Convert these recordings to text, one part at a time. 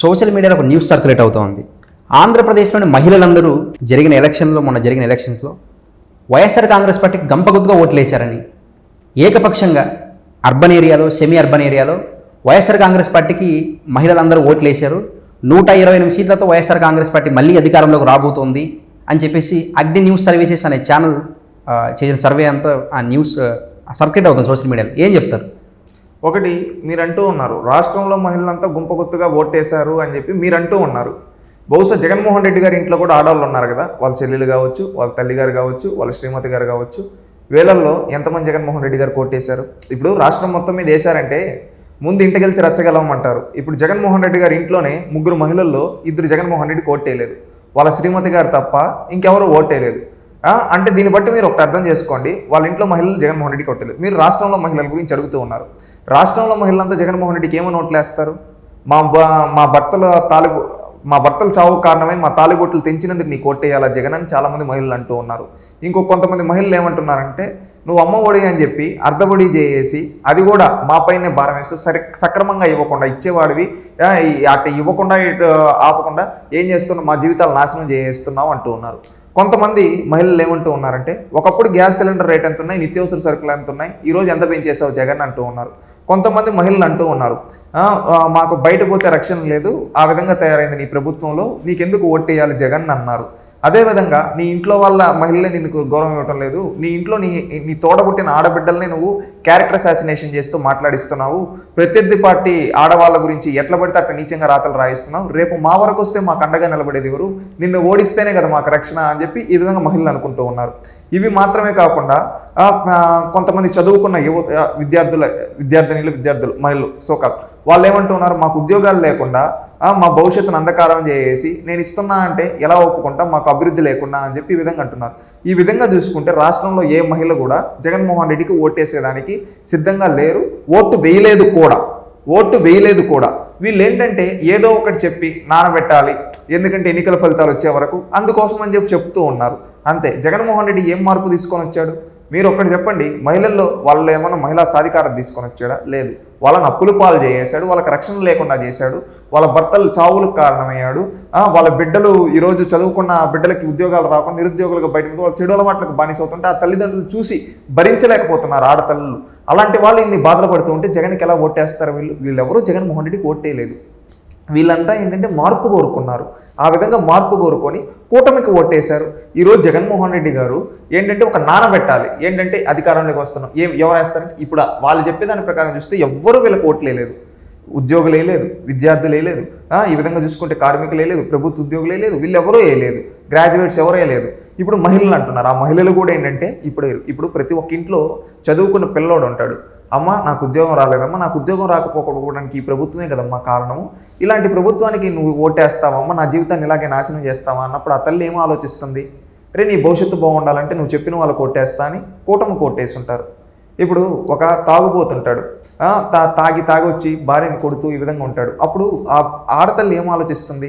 Social మీడియాలో ఒక news circulate అవుతూ ఉంది. ఆంధ్రప్రదేశ్లోని మహిళలందరూ జరిగిన ఎలక్షన్లో మొన్న జరిగిన ఎలక్షన్స్లో వైఎస్ఆర్ కాంగ్రెస్ పార్టీకి గంపగుద్దుగా ఓట్లు వేశారని ఏకపక్షంగా అర్బన్ ఏరియాలో సెమీ అర్బన్ ఏరియాలో వైఎస్ఆర్ కాంగ్రెస్ పార్టీకి మహిళలందరూ ఓట్లు వేశారు నూట ఇరవై ఎనిమిది సీట్లతో వైఎస్ఆర్ కాంగ్రెస్ పార్టీ మళ్ళీ అధికారంలోకి రాబోతోంది అని చెప్పేసి అగ్ని న్యూస్ సర్వీసెస్ అనే ఛానల్ చేసిన సర్వే అంతా ఆ న్యూస్ సర్క్యులేట్ అవుతుంది సోషల్ మీడియాలో. ఏం చెప్తారు? ఒకటి మీరంటూ ఉన్నారు రాష్ట్రంలో మహిళలంతా గుంపగుత్తుగా ఓటేశారు అని చెప్పి మీరంటూ ఉన్నారు. బహుశా జగన్మోహన్ రెడ్డి గారి ఇంట్లో కూడా ఆడవాళ్ళు ఉన్నారు కదా వాళ్ళ చెల్లెలు కావచ్చు వాళ్ళ తల్లి గారు కావచ్చు వాళ్ళ శ్రీమతి గారు కావచ్చు. వేలల్లో ఎంతమంది జగన్మోహన్ రెడ్డి గారు కోటేశారు? ఇప్పుడు రాష్ట్రం మొత్తం మీద వేశారంటే ముందు ఇంటికి వెళ్ళి రచ్చగలమంటారు ఇప్పుడు జగన్మోహన్ రెడ్డి గారి ఇంట్లోనే ముగ్గురు మహిళల్లో ఇద్దరు జగన్మోహన్ రెడ్డి కోటేయలేదు. వాళ్ళ శ్రీమతి గారు తప్ప ఇంకెవరు ఓటేయలేదు. అంటే దీన్ని బట్టి మీరు ఒకటి అర్థం చేసుకోండి. వాళ్ళ ఇంట్లో మహిళలు జగన్మోహన్ రెడ్డికి కొట్టలేదు. మీరు రాష్ట్రంలో మహిళల గురించి అడుగుతూ ఉన్నారు. రాష్ట్రంలో మహిళలంతా జగన్మోహన్ రెడ్డికి ఏమని ఓట్లేస్తారు మా మా భర్తల తాలిబు మా భర్తల చావు కారణమై మా తాలిబొట్లు తెంచినందుకు నీ కొట్టేయాలా జగన్ అని చాలామంది మహిళలు అంటూ ఉన్నారు. ఇంకో కొంతమంది మహిళలు ఏమంటున్నారంటే నువ్వు అమ్మ ఒడి అని చెప్పి అర్ధబొడి చేసి అది కూడా మాపైనే భారం వేస్తూ సరి సక్రమంగా ఇవ్వకుండా ఇచ్చేవాడివి. అట్ట అటు ఇవ్వకుండా ఇటు ఆపకుండా ఏం చేస్తున్నావు? మా జీవితాలు నాశనం చేస్తున్నావు అంటూ ఉన్నారు. కొంతమంది మహిళలు ఏమంటూ ఉన్నారంటే ఒకప్పుడు గ్యాస్ సిలిండర్ రేట్ ఎంత ఉన్నాయి నిత్యావసర సరుకులు ఎంత ఉన్నాయి ఈరోజు ఎంత పెంచేసావు జగన్ అంటూ ఉన్నారు. కొంతమంది మహిళలు అంటూ ఉన్నారు మాకు బయట పోతే రక్షణ లేదు ఆ విధంగా తయారైంది నీ ప్రభుత్వంలో నీకెందుకు ఓటేయాలి జగన్? అన్నారు. అదేవిధంగా నీ ఇంట్లో వాళ్ళ మహిళలే నీకు గౌరవం ఇవ్వటం లేదు. నీ ఇంట్లో నీ నీ తోడబుట్టిన ఆడబిడ్డల్ని నువ్వు క్యారెక్టర్ అసాసినేషన్ చేస్తూ మాట్లాడిస్తున్నావు. ప్రత్యర్థి పార్టీ ఆడవాళ్ళ గురించి ఎట్లా పడితే అట్లా నీచంగా రాతలు రాయిస్తున్నావు. రేపు మా వరకు వస్తే మాకు అండగా నిలబడేది ఎవరు? నిన్ను ఓడిస్తేనే కదా మాకు రక్షణ అని చెప్పి ఈ విధంగా మహిళలు అనుకుంటూ ఉన్నారు. ఇవి మాత్రమే కాకుండా కొంతమంది చదువుకున్న యువ విద్యార్థుల విద్యార్థినిలు విద్యార్థులు మహిళలు సోకాల్ వాళ్ళు ఏమంటున్నారు మాకు ఉద్యోగాలు లేకుండా మా భవిష్యత్తును అంధకారం చేసి నేను ఇస్తున్నా అంటే ఎలా ఒప్పుకుంటా? మాకు అభివృద్ధి లేకుండా అని చెప్పి ఈ విధంగా అంటున్నారు. ఈ విధంగా చూసుకుంటే రాష్ట్రంలో ఏ మహిళ కూడా జగన్మోహన్ రెడ్డికి ఓటేసేదానికి సిద్ధంగా లేరు. ఓటు వేయలేదు కూడా. ఓటు వేయలేదు కూడా. వీళ్ళు ఏంటంటే ఏదో ఒకటి చెప్పి నానబెట్టాలి. ఎందుకంటే ఎన్నికల ఫలితాలు వచ్చే వరకు అందుకోసం అని చెప్పి చెప్తూ ఉన్నారు. అంతే. జగన్మోహన్ రెడ్డి ఏం మార్పు తీసుకొని వచ్చాడు? మీరు ఒక్కటి చెప్పండి మహిళల్లో వాళ్ళు ఏమన్నా మహిళా సాధికారం తీసుకొని వచ్చాడా? లేదు. వాళ్ళని అప్పులు పాలు చేసేశాడు వాళ్ళకి రక్షణ లేకుండా చేశాడు వాళ్ళ భర్తలు చావులకు కారణమయ్యాడు వాళ్ళ బిడ్డలు ఈరోజు చదువుకున్న బిడ్డలకి ఉద్యోగాలు రాకుండా నిరుద్యోగులకు బయటకు వాళ్ళ చెడు అలవాట్లకు బానిసవుతుంటే ఆ తల్లిదండ్రులు చూసి భరించలేకపోతున్నారు ఆడతల్లులు అలాంటి వాళ్ళు ఇన్ని బాధలు పడుతూ ఉంటే జగన్కి ఎలా ఓటేస్తారు వీళ్ళు? వీళ్ళెవరూ జగన్మోహన్ రెడ్డికి ఓటేయలేదు వీళ్ళంతా ఏంటంటే మార్పు కోరుకున్నారు. ఆ విధంగా మార్పు కోరుకొని కూటమికి ఓటేశారు. ఈరోజు జగన్మోహన్ రెడ్డి గారు ఏంటంటే ఒక నానబెట్టాలి ఏంటంటే అధికారంలోకి వస్తున్నాం ఏం ఎవరు వేస్తారంటే ఇప్పుడు వాళ్ళు చెప్పే దాని ప్రకారం చూస్తే ఎవ్వరూ వీళ్ళకి ఓట్లేదు ఉద్యోగులు వేయలేదు విద్యార్థులు వేయలేదు. ఈ విధంగా చూసుకుంటే కార్మికులు వేయలేదు ప్రభుత్వ ఉద్యోగులు వేయలేదు వీళ్ళు ఎవరూ వేయలేదు. గ్రాడ్యుయేట్స్ ఎవరు వేయలేదు. ఇప్పుడు మహిళలు అంటున్నారు. ఆ మహిళలు కూడా ఏంటంటే ఇప్పుడు ఇప్పుడు ప్రతి ఒక్క ఇంట్లో చదువుకున్న పిల్లోడు ఉంటాడు. అమ్మ నాకు ఉద్యోగం రాలేదమ్మా నాకు ఉద్యోగం రాకపోవడానికి ఈ ప్రభుత్వమే కదమ్మా కారణము. ఇలాంటి ప్రభుత్వానికి నువ్వు ఓటేస్తావమ్మా నా జీవితాన్ని ఇలాగే నాశనం చేస్తావా? అన్నప్పుడు ఆ తల్లి ఏమో ఆలోచిస్తుంది? రే నీ భవిష్యత్తు బాగుండాలంటే నువ్వు చెప్పిన వాళ్ళు కొట్టేస్తా అని కూటమి కొట్టేసి ఉంటారు ఇప్పుడు ఒక తాగుబోతుంటాడు. తా తాగి తాగి వచ్చి భార్యని కొడుతూ ఈ విధంగా ఉంటాడు. అప్పుడు ఆ ఆడతల్లి ఏం ఆలోచిస్తుంది?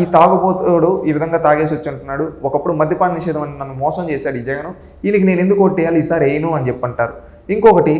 ఈ తాగుబోతుడు ఈ విధంగా తాగేసి వచ్చి ఉంటున్నాడు. ఒకప్పుడు మద్యపాన నిషేధం అని నన్ను మోసం చేశాడు ఈ జగన్. ఈయనకి నేను ఎందుకు కొట్టేయాలి ఈసారి ఏను అని చెప్పంటారు. ఇంకొకటి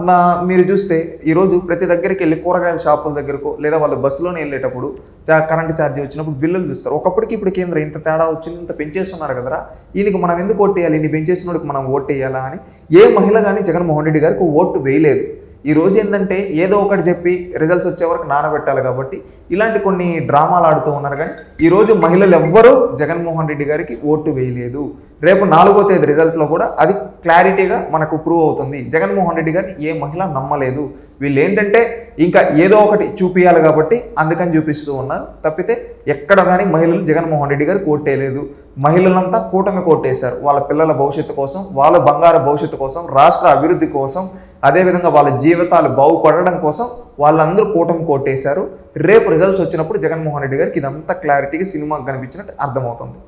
మా- మీరు చూస్తే ఈరోజు ప్రతి దగ్గరికి వెళ్ళి కూరగాయల షాపుల దగ్గరకు లేదా వాళ్ళు బస్సులోనే వెళ్ళేటప్పుడు చా- కరెంట్ ఛార్జీ వచ్చినప్పుడు బిల్లులు చూస్తారు. ఒకప్పటికి ఇప్పుడు కేంద్రం ఇంత తేడా వచ్చింది ఇంత పెంచేస్తున్నారు కదరా? ఈయనకి మనం ఎందుకు ఓటేయాలి ఇన్ని పెంచేసినోడికి మనం ఓటేయాలా అని ఏ మహిళ కానీ జగన్మోహన్ రెడ్డి గారికి ఓటు వేయలేదు. ఈ రోజు ఏంటంటే ఏదో ఒకటి చెప్పి రిజల్ట్స్ వచ్చే వరకు నానబెట్టాలి కాబట్టి ఇలాంటి కొన్ని డ్రామాలు ఆడుతూ ఉన్నారు. కానీ ఈ రోజు మహిళలు ఎవ్వరూ జగన్మోహన్ రెడ్డి గారికి ఓటు వేయలేదు. రేపు నాలుగో తేదీ రిజల్ట్లో కూడా అది క్లారిటీగా మనకు ప్రూవ్ అవుతుంది. జగన్మోహన్ రెడ్డి గారిని ఏ మహిళ నమ్మలేదు. వీళ్ళు ఏంటంటే ఇంకా ఏదో ఒకటి చూపించాలి కాబట్టి అందుకని చూపిస్తూ ఉన్నారు. తప్పితే ఎక్కడ కానీ మహిళలు జగన్మోహన్ రెడ్డి గారు కోట్టేయలేదు మహిళలంతా కూటమి కోట్టేశారు వాళ్ళ పిల్లల భవిష్యత్తు కోసం వాళ్ళ బంగారు భవిష్యత్తు కోసం రాష్ట్ర అభివృద్ధి కోసం అదేవిధంగా వాళ్ళ జీవితాలు బాగుపడడం కోసం వాళ్ళందరూ కూటమి కోటేశారు రేపు రిజల్ట్స్ వచ్చినప్పుడు జగన్మోహన్ రెడ్డి గారికి ఇదంతా క్లారిటీగా సినిమా కనిపించినట్టు అర్థమవుతుంది.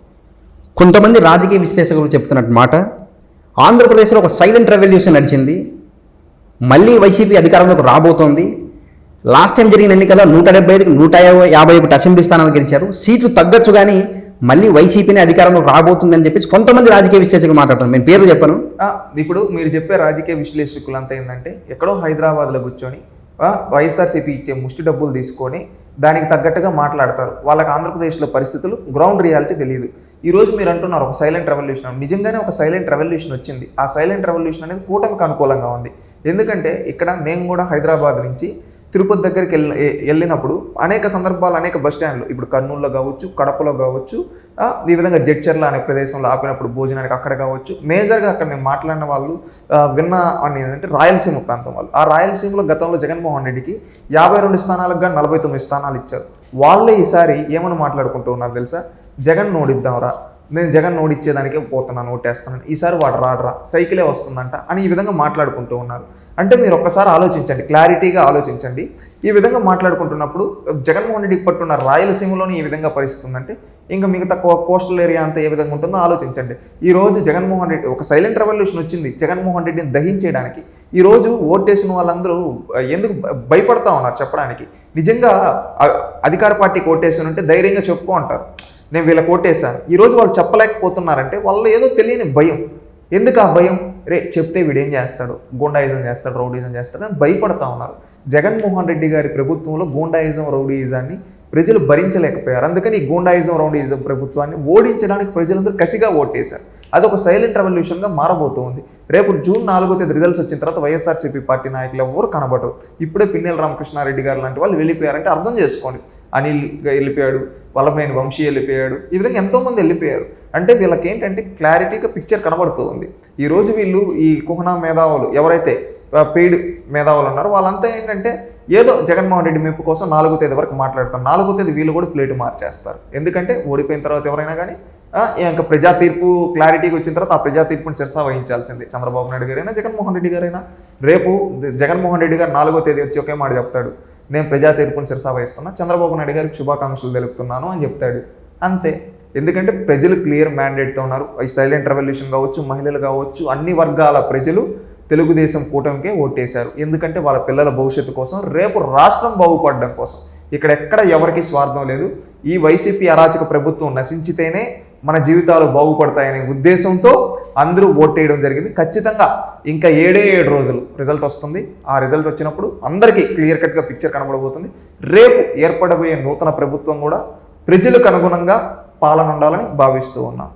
కొంతమంది రాజకీయ విశ్లేషకులు చెప్తున్నట్టు మాట ఆంధ్రప్రదేశ్లో ఒక సైలెంట్ రెవల్యూషన్ నడిచింది. మళ్ళీ వైసీపీ అధికారంలోకి రాబోతోంది. లాస్ట్ టైం జరిగిన ఎన్నికల్లో నూట డెబ్బై ఐదుకి నూట యాభై యాభై ఒకటి అసెంబ్లీ స్థానాలు గెలిచారు. సీట్లు తగ్గచ్చు కానీ మళ్ళీ వైసీపీని అధికారంలో రాబోతుందని చెప్పేసి కొంతమంది రాజకీయ విశ్లేషకులు మాట్లాడుతున్నారు నేను పేరు చెప్పను. ఇప్పుడు మీరు చెప్పే రాజకీయ విశ్లేషకులు అంతా ఏంటంటే ఎక్కడో హైదరాబాద్లో కూర్చొని వైఎస్ఆర్సీపీ ఇచ్చే ముష్టి డబ్బులు తీసుకొని దానికి తగ్గట్టుగా మాట్లాడతారు. వాళ్ళకి ఆంధ్రప్రదేశ్లో పరిస్థితులు గ్రౌండ్ రియాలిటీ తెలియదు ఈరోజు మీరు అంటున్నారు ఒక సైలెంట్ రెవల్యూషన్. నిజంగానే ఒక సైలెంట్ రెవల్యూషన్ వచ్చింది. ఆ సైలెంట్ రెవల్యూషన్ అనేది కూటమికి అనుకూలంగా ఉంది. ఎందుకంటే ఇక్కడ నేను కూడా హైదరాబాద్ నుంచి తిరుపతి దగ్గరికి వెళ్ళి వెళ్ళినప్పుడు అనేక సందర్భాలు అనేక బస్ స్టాండ్లు. ఇప్పుడు కర్నూలులో కావచ్చు కడపలో కావచ్చు ఈ విధంగా జడ్చర్ల అనే ప్రదేశంలో ఆపినప్పుడు భోజనానికి అక్కడ కావచ్చు. మేజర్గా అక్కడ నేను మాట్లాడిన వాళ్ళు విన్న అని ఏంటంటే రాయలసీమ ప్రాంతం వాళ్ళు. ఆ రాయలసీమలో గతంలో జగన్మోహన్ రెడ్డికి యాభై రెండు స్థానాలకు కానీ నలభై తొమ్మిది స్థానాలు ఇచ్చారు. వాళ్ళే ఈసారి ఏమని మాట్లాడుకుంటూ ఉన్నారు తెలుసా? జగన్ నోడిద్దాంరా. నేను జగన్ ఓడిచ్చేదానికే పోతున్నాను ఓటేస్తున్నాను ఈసారి వాడు రాడరా సైకిలే వస్తుందంట అని ఈ విధంగా మాట్లాడుకుంటూ ఉన్నారు. అంటే మీరు ఒక్కసారి ఆలోచించండి క్లారిటీగా ఆలోచించండి. ఈ విధంగా మాట్లాడుకుంటున్నప్పుడు జగన్మోహన్ రెడ్డికి పట్టున్న రాయలసీమలోని ఈ విధంగా పరిస్థితి ఉందంటే ఇంకా మిగతా కో కోస్టల్ ఏరియా అంతా ఏ విధంగా ఉంటుందో ఆలోచించండి. ఈ రోజు జగన్మోహన్ రెడ్డి ఒక సైలెంట్ రెవల్యూషన్ వచ్చింది జగన్మోహన్ రెడ్డిని దహించేయడానికి. ఈరోజు ఓటేసిన వాళ్ళందరూ ఎందుకు భయపడతా ఉన్నారు చెప్పడానికి? నిజంగా అధికార పార్టీకి ఓటేసిన ఉంటే ధైర్యంగా చెప్పుకో అంటారు. నేను వీళ్ళ ఓటేసాను ఈరోజు వాళ్ళు చెప్పలేకపోతున్నారంటే వాళ్ళు ఏదో తెలియని భయం. ఎందుకు ఆ భయం? రే చెప్తే వీడేం చేస్తాడు? గూండాయిజం చేస్తాడు రౌడీజం చేస్తాడు అని భయపడతా ఉన్నారు. జగన్మోహన్ రెడ్డి గారి ప్రభుత్వంలో గూండాయిజం రౌడీయిజాన్ని ప్రజలు భరించలేకపోయారు. అందుకని ఈ గూండాయిజం రౌడీయిజం ప్రభుత్వాన్ని ఓడించడానికి ప్రజలందరూ కసిగా ఓటేశారు. అదొక సైలెంట్ రెవల్యూషన్గా మారబోతోంది. రేపు జూన్ నాలుగో తేదీ రిజల్ట్స్ వచ్చిన తర్వాత వైఎస్ఆర్సీపీ పార్టీ నాయకులు ఎవరు కనబడరు. ఇప్పుడే పిన్నెల రామకృష్ణారెడ్డి గారు లాంటి వాళ్ళు వెళ్ళిపోయారంటే అర్థం చేసుకోండి. అనిల్గా వెళ్ళిపోయాడు వల్లభనేని వంశీ వెళ్ళిపోయాడు ఈ విధంగా ఎంతోమంది వెళ్ళిపోయారు. అంటే వీళ్ళకి ఏంటంటే క్లారిటీగా పిక్చర్ కనబడుతూ ఉంది ఈరోజు వీళ్ళు ఈ కుహనా మేధావులు ఎవరైతే పెయిడ్ మేధావులు ఉన్నారో వాళ్ళంతా ఏంటంటే ఏదో జగన్మోహన్ రెడ్డి మెప్పు కోసం నాలుగో తేదీ వరకు మాట్లాడతారు. నాలుగో తేదీ వీళ్ళు కూడా ప్లేట్ మార్చేస్తారు. ఎందుకంటే ఓడిపోయిన తర్వాత ఎవరైనా కానీ ఇంకా ప్రజా తీర్పు క్లారిటీకి వచ్చిన తర్వాత ఆ ప్రజా తీర్పుని సిరసా వహించాల్సింది. చంద్రబాబు నాయుడు గారైనా జగన్మోహన్ రెడ్డి గారైనా. రేపు జగన్మోహన్ రెడ్డి గారు నాలుగో తేదీ వచ్చి ఒకే మాట చెప్తాడు. నేను ప్రజా తీర్పుని సిరసా వహిస్తున్నా చంద్రబాబు నాయుడు గారికి శుభాకాంక్షలు తెలుపుతున్నాను అని చెప్తాడు. అంతే. ఎందుకంటే ప్రజలు క్లియర్ మ్యాండేట్తో ఉన్నారు. ఈ సైలెంట్ రెవల్యూషన్ కావచ్చు మహిళలు కావచ్చు అన్ని వర్గాల ప్రజలు తెలుగుదేశం కూటమికే ఓటేశారు. ఎందుకంటే వాళ్ళ పిల్లల భవిష్యత్తు కోసం రేపు రాష్ట్రం బాగుపడడం కోసం. ఇక్కడ ఎక్కడ ఎవరికి స్వార్థం లేదు. ఈ వైసీపీ అరాచక ప్రభుత్వం నశించితేనే మన జీవితాలు బాగుపడతాయనే ఉద్దేశంతో అందరూ ఓటేయడం జరిగింది. ఖచ్చితంగా ఇంకా ఏడే ఏడు రోజులు రిజల్ట్ వస్తుంది. ఆ రిజల్ట్ వచ్చినప్పుడు అందరికీ క్లియర్ కట్గా పిక్చర్ కనబడబోతుంది. రేపు ఏర్పడబోయే నూతన ప్రభుత్వం కూడా ప్రజలకు అనుగుణంగా పాలన ఉండాలని భావిస్తూ ఉన్నాం.